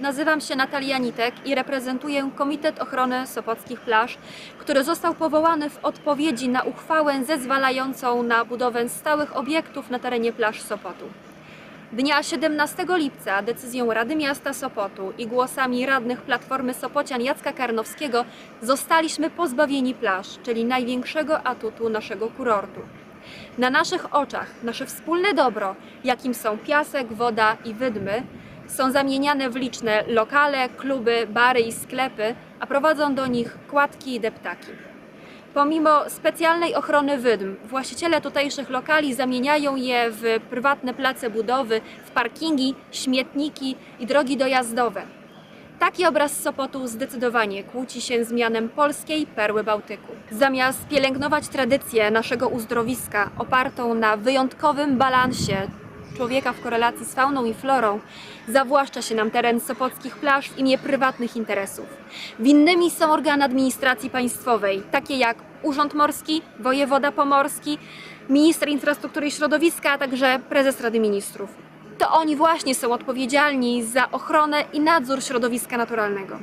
Nazywam się Natalia Nitek i reprezentuję Komitet Ochrony Sopockich Plaż, który został powołany w odpowiedzi na uchwałę zezwalającą na budowę stałych obiektów na terenie plaż Sopotu. Dnia 17 lipca decyzją Rady Miasta Sopotu i głosami radnych Platformy Sopocian Jacka Karnowskiego zostaliśmy pozbawieni plaż, czyli największego atutu naszego kurortu. Na naszych oczach nasze wspólne dobro, jakim są piasek, woda i wydmy, są zamieniane w liczne lokale, kluby, bary i sklepy, a prowadzą do nich kładki i deptaki. Pomimo specjalnej ochrony wydm, właściciele tutejszych lokali zamieniają je w prywatne place budowy, w parkingi, śmietniki i drogi dojazdowe. Taki obraz Sopotu zdecydowanie kłóci się z mianem polskiej perły Bałtyku. Zamiast pielęgnować tradycję naszego uzdrowiska opartą na wyjątkowym balansie człowieka w korelacji z fauną i florą, zawłaszcza się nam teren sopockich plaż w imię prywatnych interesów. Winnymi są organy administracji państwowej, takie jak Urząd Morski, Wojewoda Pomorski, Minister Infrastruktury i Środowiska, a także Prezes Rady Ministrów. To oni właśnie są odpowiedzialni za ochronę i nadzór środowiska naturalnego.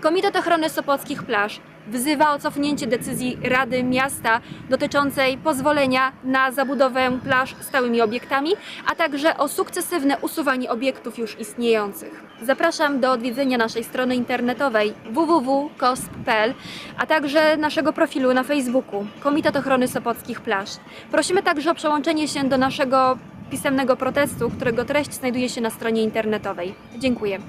Komitet Ochrony Sopockich Plaż wzywa o cofnięcie decyzji Rady Miasta dotyczącej pozwolenia na zabudowę plaż stałymi obiektami, a także o sukcesywne usuwanie obiektów już istniejących. Zapraszam do odwiedzenia naszej strony internetowej www.kosp.pl, a także naszego profilu na Facebooku Komitet Ochrony Sopockich Plaż. Prosimy także o przełączenie się do naszego pisemnego protestu, którego treść znajduje się na stronie internetowej. Dziękuję.